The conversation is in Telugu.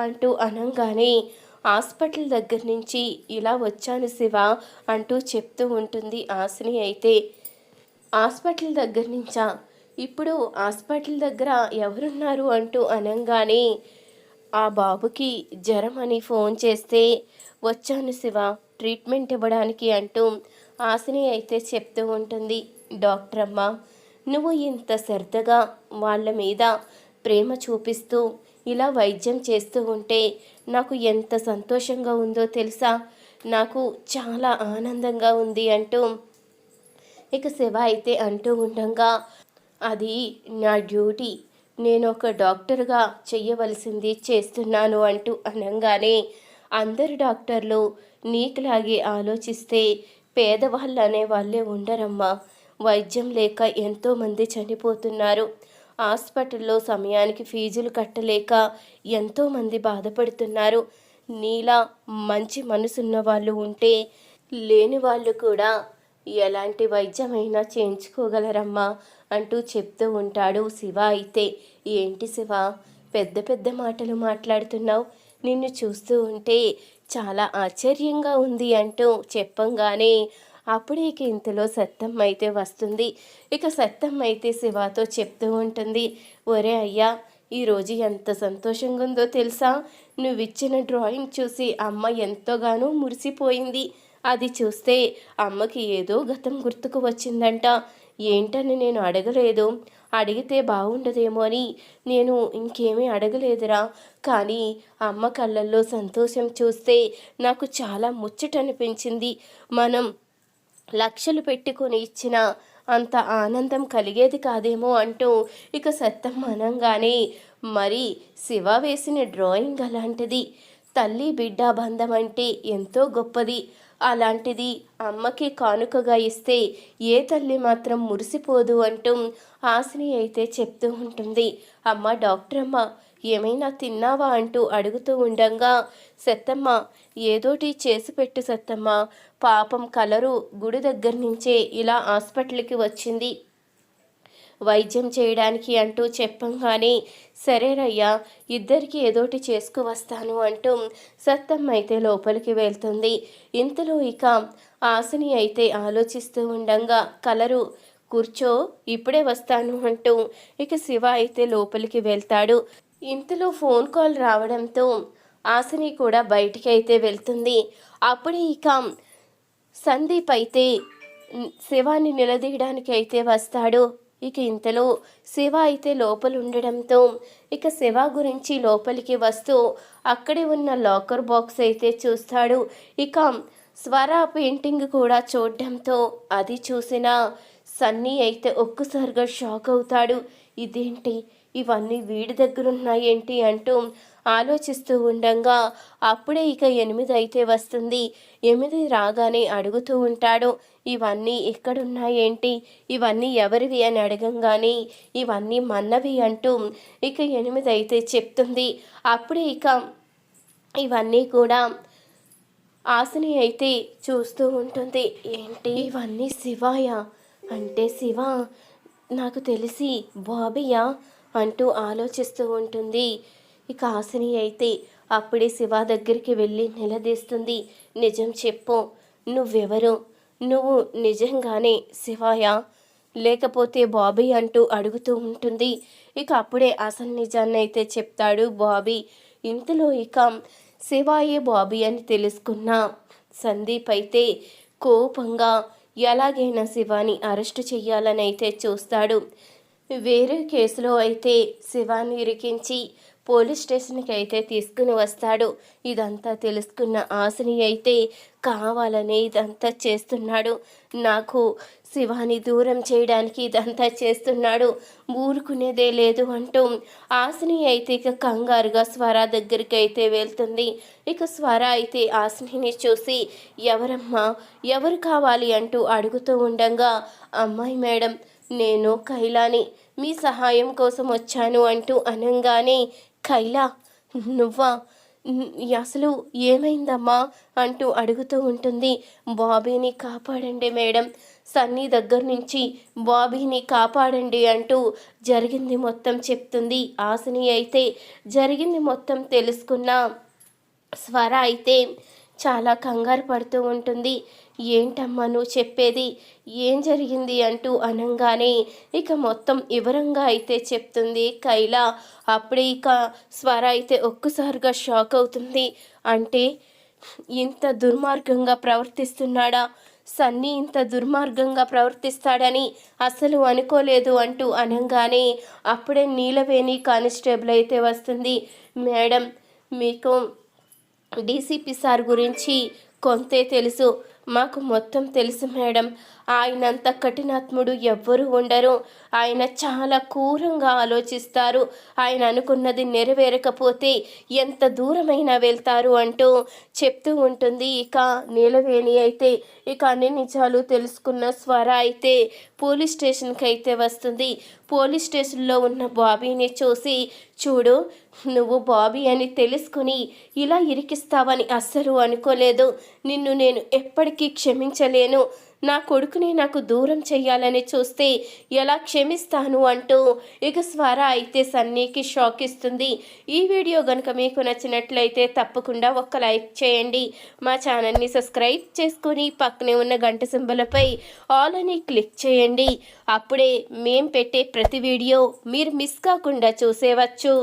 అంటూ అనంగానే హాస్పిటల్ దగ్గర నుంచి ఇలా వచ్చాను శివ అంటూ చెప్తూ ఉంటుంది ఆశని అయితే. హాస్పిటల్ దగ్గర నుంచా? ఇప్పుడు హాస్పిటల్ దగ్గర ఎవరున్నారు అంటూ అనంగానే ఆ బాబుకి జ్వరం అని ఫోన్ చేస్తే వచ్చాను శివ ట్రీట్మెంట్ ఇవ్వడానికి అంటూ ఆశని అయితే చెప్తూ ఉంటుంది. డాక్టర్ అమ్మ నువ్వు ఇంత శ్రద్ధగా వాళ్ళ మీద ప్రేమ చూపిస్తూ ఇలా వైద్యం చేస్తూ ఉంటే నాకు ఎంత సంతోషంగా ఉందో తెలుసా? నాకు చాలా ఆనందంగా ఉంది అంటూ ఇక శివ అయితే అంటూ ఉండగా అది నా డ్యూటీ. నేను ఒక డాక్టర్గా చెయ్యవలసింది చేస్తున్నాను అంటూ అనగానే అందరు డాక్టర్లు నీకులాగే ఆలోచిస్తే పేదవాళ్ళు అనే వాళ్ళే ఉండరమ్మా. వైద్యం లేక ఎంతోమంది చనిపోతున్నారు. హాస్పిటల్లో సమయానికి ఫీజులు కట్టలేక ఎంతోమంది బాధపడుతున్నారు. నీలా మంచి మనసున్న వాళ్ళు ఉంటే లేని వాళ్ళు కూడా ఎలాంటి వైద్యమైనా చేయించుకోగలరమ్మా అంటూ చెప్తూ ఉంటాడు శివ. అయితే ఏంటి శివ? పెద్ద పెద్ద మాటలు మాట్లాడుతున్నావు. నిన్ను చూస్తూ ఉంటే చాలా ఆశ్చర్యంగా ఉంది అంటూ చెప్పంగానే అప్పుడు ఇక ఇంతలో సత్తం అయితే వస్తుంది. ఇక సత్తం అయితే శివతో చెప్తూ ఉంటుంది ఒరే అయ్యా ఈరోజు ఎంత సంతోషంగా ఉందో తెలుసా? నువ్విచ్చిన డ్రాయింగ్ చూసి అమ్మ ఎంతోగానో మురిసిపోయింది. అది చూస్తే అమ్మకి ఏదో గతం గుర్తుకు వచ్చిందంట. ఏంటని నేను అడగలేదు. అడిగితే బాగుండదేమో అని నేను ఇంకేమీ అడగలేదురా. కానీ అమ్మ కళ్ళల్లో సంతోషం చూస్తే నాకు చాలా ముచ్చటనిపించింది. మనం లక్షలు పెట్టుకొని ఇచ్చిన అంత ఆనందం కలిగేది కాదేమో అంటూ ఇక సత్తం అనంగానే మరి శివ వేసిన డ్రాయింగ్ అలాంటిది? తల్లి బిడ్డ బంధం అంటే ఎంతో గొప్పది. అలాంటిది అమ్మకి కానుకగా ఇస్తే ఏ తల్లి మాత్రం మురిసిపోదు అంటూ ఆశని అయితే చెప్తూ ఉంటుంది. అమ్మ డాక్టర్ అమ్మ ఏమైనా తిన్నావా అంటూ అడుగుతూ ఉండంగా సత్తమ్మ ఏదోటి చేసి పెట్టు సత్తమ్మ. పాపం కలరు గుడి దగ్గర నుంచే ఇలా హాస్పిటల్కి వచ్చింది. వైద్యం చేయడానికి అంటూ చెప్పంగానే సరేరయ్యా ఇద్దరికి ఏదోటి చేసుకువస్తాను అంటూ సత్తమ్మ అయితే లోపలికి వెళ్తుంది. ఇంతలో ఇక ఆశని అయితే ఆలోచిస్తూ ఉండంగా కలరు కూర్చో ఇప్పుడే వస్తాను అంటూ ఇక శివ అయితే లోపలికి వెళ్తాడు. ఇంతలో ఫోన్ కాల్ రావడంతో ఆశని కూడా బయటికి అయితే వెళ్తుంది. అప్పుడే ఇక సందీప్ అయితే శివాన్ని నిలదీయడానికి అయితే వస్తాడు. ఇక ఇంతలో శివ అయితే లోపల ఉండడంతో ఇక శివ గురించి లోపలికి వస్తూ అక్కడే ఉన్న లాకర్ బాక్స్ అయితే చూస్తాడు. ఇక స్వర పెయింటింగ్ కూడా చూడడంతో అది చూసిన సన్నీ అయితే ఒక్కసారిగా షాక్ అవుతాడు. ఇదేంటి? ఇవన్నీ వీడి దగ్గర ఉన్నాయేంటి అంటూ ఆలోచిస్తూ ఉండగా అప్పుడే ఇక ఎనిమిది అయితే వస్తుంది. ఎనిమిది రాగానే అడుగుతూ ఉంటాడు ఇవన్నీ ఎక్కడున్నాయేంటి ఇవన్నీ ఎవరివి? అని అడగంగానే ఇవన్నీ మన్నవి అంటూ ఇక ఎనిమిది అయితే చెప్తుంది. అప్పుడే ఇక ఇవన్నీ కూడా ఆశని అయితే చూస్తూ ఉంటుంది. ఏంటి? ఇవన్నీ శివాయ? అంటే శివ నాకు తెలిసి బాబయ్య అంటూ ఆలోచిస్తూ ఉంటుంది. ఇక ఆశని అయితే అప్పుడే శివ దగ్గరికి వెళ్ళి నిలదీస్తుంది. నిజం చెప్పు. నువ్వెవరు? నువ్వు నిజంగానే శివాయా? లేకపోతే బాబీ అంటూ అడుగుతూ ఉంటుంది. ఇక అప్పుడే అసలు నిజాన్ని అయితే చెప్తాడు బాబీ. ఇంతలో ఇక శివాయే బాబీ అని తెలుసుకున్న సందీప్ అయితే కోపంగా ఎలాగైనా శివాని అరెస్టు చెయ్యాలని అయితే చూస్తాడు. వేరే కేసులో అయితే శివాన్ని ఇరికించి పోలీస్ స్టేషన్కి అయితే తీసుకుని వస్తాడు. ఇదంతా తెలుసుకున్న ఆశని అయితే కావాలని ఇదంతా చేస్తున్నాడు. నాకు శివాని దూరం చేయడానికి ఇదంతా చేస్తున్నాడు. ఊరుకునేదే లేదు అంటూ ఆశని అయితే ఇక కంగారుగా స్వర దగ్గరికి అయితే వెళ్తుంది. ఇక స్వర అయితే ఆశనిని చూసి ఎవరమ్మా? ఎవరు కావాలి? అంటూ అడుగుతూ ఉండగా అమ్మాయి మేడం నేను కైలాని. మీ సహాయం కోసం వచ్చాను అంటూ అనంగానే కైలా నువ్వా? అసలు ఏమైందమ్మా? అంటూ అడుగుతూ ఉంటుంది. బాబీని కాపాడండి మేడం. సన్నీ దగ్గర నుంచి బాబీని కాపాడండి అంటూ జరిగింది మొత్తం చెప్తుంది. ఆశని అయితే జరిగింది మొత్తం తెలుసుకున్న స్వర అయితే చాలా కంగారు పడుతూ ఉంటుంది. ఏంటమ్మా నువ్వు చెప్పేది? ఏం జరిగింది? అంటూ అనంగానే ఇక మొత్తం వివరంగా అయితే చెప్తుంది కైల. అప్పుడే ఇక స్వర అయితే ఒక్కసారిగా షాక్ అవుతుంది. అంటే ఇంత దుర్మార్గంగా ప్రవర్తిస్తున్నాడా? సన్నీ ఇంత దుర్మార్గంగా ప్రవర్తిస్తాడని అసలు అనుకోలేదు అంటూ అనగానే అప్పుడే నీలవేణి కానిస్టేబుల్ అయితే వస్తుంది. మేడం మీకు డీసీపీ సార్ గురించి కొంతే తెలుసు. మాకు మొత్తం తెలుసు మేడం. ఆయనంత కఠినాత్ముడు ఎవ్వరూ ఉండరు. ఆయన చాలా క్రూరంగా ఆలోచిస్తారు. ఆయన అనుకున్నది నెరవేరకపోతే ఎంత దూరమైనా వెళ్తారు అంటూ చెప్తూ ఉంటుంది. ఇక నీలవేణి అయితే ఇక అన్ని నిజాలు తెలుసుకున్న స్వర అయితే పోలీస్ స్టేషన్కి అయితే వస్తుంది. పోలీస్ స్టేషన్లో ఉన్న బాబీని చూసి చూడు నువ్వు బాబీ అని తెలుసుకుని ఇలా ఇరికిస్తావని అస్సలు అనుకోలేదు. నిన్ను నేను ఎప్పటికీ క్షమించలేను. నా కొడుకుని నాకు దూరం చెయ్యాలని చూస్తే ఎలా క్షమిస్తాను అంటూ ఇక స్వర అయితే సన్నీకి షాక్ ఇస్తుంది. ఈ వీడియో కనుక మీకు నచ్చినట్లయితే తప్పకుండా ఒక లైక్ చేయండి. మా ఛానల్ని సబ్స్క్రైబ్ చేసుకొని పక్కనే ఉన్న గంట సింబలపై ఆల్ అని క్లిక్ చేయండి. అప్పుడే మేం పెట్టే ప్రతి వీడియో మీరు మిస్ కాకుండా చూసేవచ్చు.